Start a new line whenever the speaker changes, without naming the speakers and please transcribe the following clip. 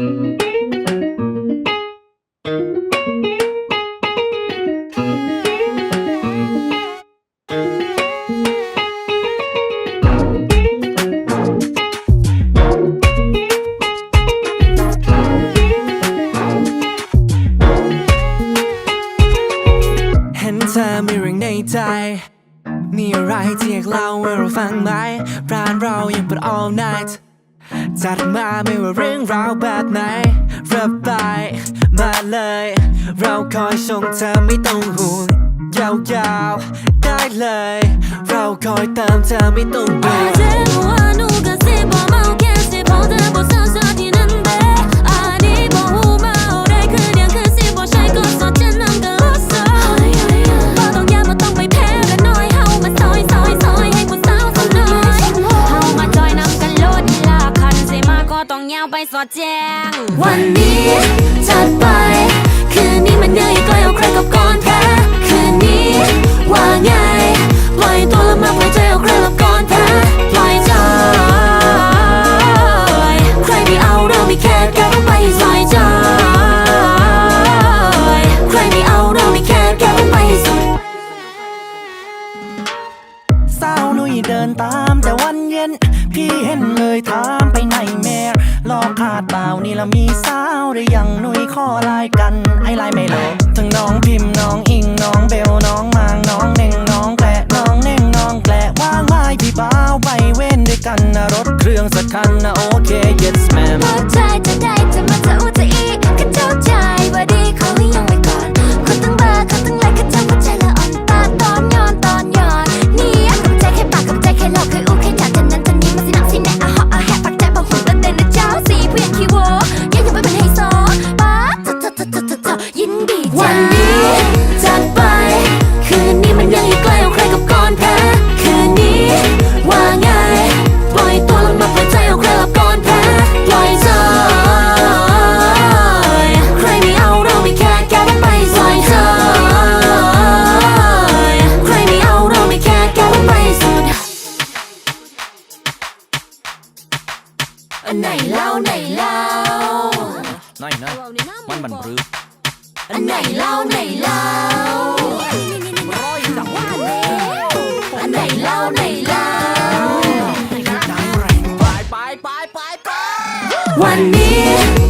เห็นเธอมีเรื่องในใจ มีอะไรที่อยากเล่าให้เราฟังไหมร้านเรายังเปิด all night จัดมาไม่ว่าเรื่องราวแบบไหนระบายมาเลย เราคอยชงเธอไม่ต้องห่วงยาวๆ ได้เลย เราคอยตามเธอไม่ต้องเบื่อ
ไปสอดแจ้งวันนี้จัดไป คืนนี้มันยังอีกไกลเอาใครกับก่อนแพ้คืนนี้ ว่าไงปล่อยตัวละมาปล่อยใจเอาใครกับก่อนแพ้ปล่อยใจใครไม่เอาเราไม่แค่แกต้องไปให้สายใจใครไม่เอาเราไม่แค่แกต้องไปให้สุด
สาวลุยเดินตามแต่วันเย็น พี่เห็นเลยถามไปไหนแม่ ลอกขาดเปล่านี่ละมีสาวหรือยังหนุยข้อไลายกันไอ้ไลายไม่ลงทั้งน้องพิมพ์น้องอิงน้องเบลน้องมางน้องเน่ง วันนี้
จัดไป คืนนี้มันยังอีกไกลเอาใครกับก่อนแพ้คืนนี้ว่าไงปล่อยตัวลงมาปล่อยใจเอาใครกับก่อนแพ้ปล่อยใจใครไม่เอาเราไม่แค่แกต้องไปสอยใจใครไม่เอาเราไม่แค่แกต้องไปสุดอันไหนเล่าไหนเล่า
น้อยนะมันบันปรือ
อันไหนเล่าไหนเล่า
อั
นไหนเล่าไหนเล่า
ไปไปไปไปไป
วันนี้